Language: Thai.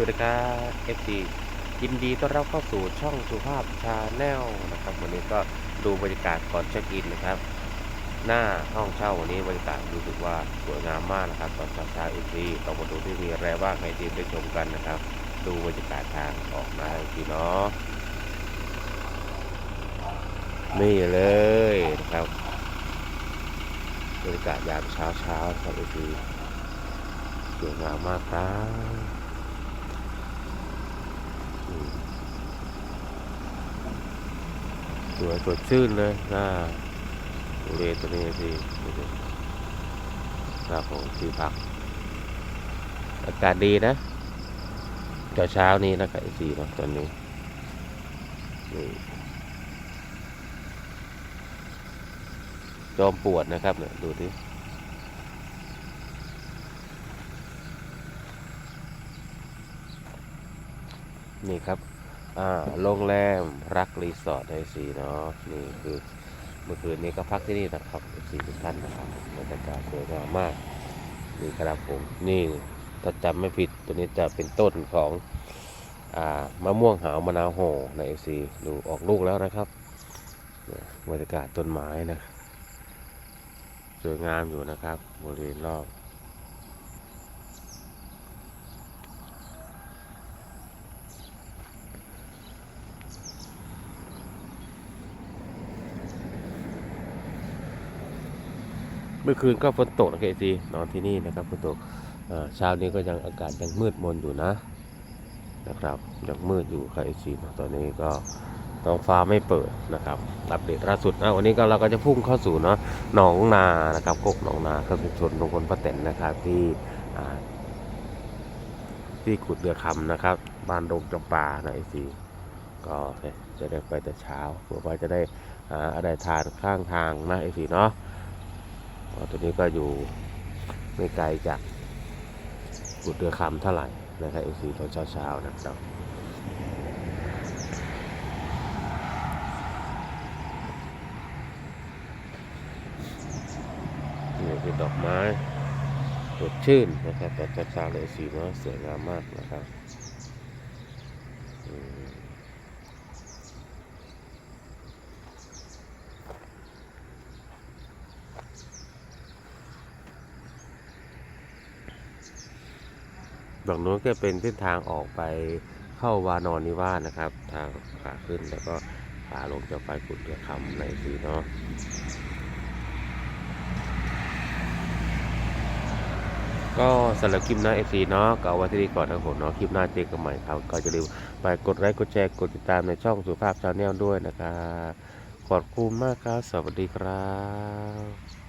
วัสดีครับ FD ยินดีต้อนรับเข้าสู่ช่องสุภาพชาแนลนะครับ วันนี้ก็ดูบรรยากาศก่อนเช็คอินนะครับ หน้าห้องเช่าวันนี้บรรยากาศรู้สึกว่าสวยงามมากนะครับตอนเช้าเช้าอีกทีต้องมาดูที่มีอะไรบ้างให้ทีมได้ชมกันนะครับ ดูบรรยากาศทางออกมาทีเนาะนี่เลยนะครับบรรยากาศยามเช้าเช้าๆครับอีกทีสวยงามมากครับ สวยสดชื่นเลยนะบริเวณตัวนี้ที่นี่ดูครับผมที่พัก อากาศดีนะเช้าเช้านี้นะครับอีกทีเนะตอนนี้นี่จอมปวดนะครับเนี่ยดูที่ นี่ครับโรงแรมรักรีสอร์ทไอซีเนาะนี่คือเมื่อคืนนี้ก็พักที่นี่นะครับสีทุกท่านนะครับบรรยากาศสวยงามมากนี่ครับผมนี่ถ้าจำไม่ผิดตัวนี้จะเป็นต้นของอ่ามะม่วงหาวมะนาวโหในเอซีดูออกลูกแล้วนะครับบรรยากาศต้นไม้นะสวยงามอยู่นะครับบริเวณรอบ เมื่อคืนก็ฝนตกนะเคซีนอนที่นี่นะครับฝนตกเช้านี้ก็ยังอากาศยังมืดมนอยู่นะนะครับยังมืดอยู่ครับเคซีตอนนี้ก็ท้องฟ้าไม่เปิดนะครับอัปเดตล่าสุดนะวันนี้ก็เราก็จะพุ่งเข้าสู่เนาะหนองนานะครับกกหนองนาก็คือชนลงพลป้าแตนนะครับที่ที่ขุดเรือคำนะครับบ้านดงจำปานะไอซีก็จะได้ไปแต่เช้าเพื่อว่าจะได้หาอะไรทานข้างทางนะไอซีเนาะ ตัวนี้ก็อยู่ไม่ไกลจากบุตรเรือคำเท่าไหร่นะครับเอซีตอนเช้าๆนะครับนี่คือดอกไม้สดชื่นนะครับตอนเช้าๆเลยสีมันสวยงามมากนะครับ ฝั่งนู้นก็เป็นเส้นทางออกไปเข้าวานอนนิวาสนะครับ ทางขาขึ้นแล้วก็ขาลงจะไปกุดเรือคำในสีเนาะก็สำหรับคลิปหน้าเอซีเนาะก็เอาไว้ที่นี่ก่อนนะครับผมเนาะคลิปหน้าเจอกันใหม่ครับ ก็จะลืมไปกดไลค์กดแชร์กดติดตามในช่องสุภาพชาแนลด้วยนะครับขอบคุณมากครับ สวัสดีครับ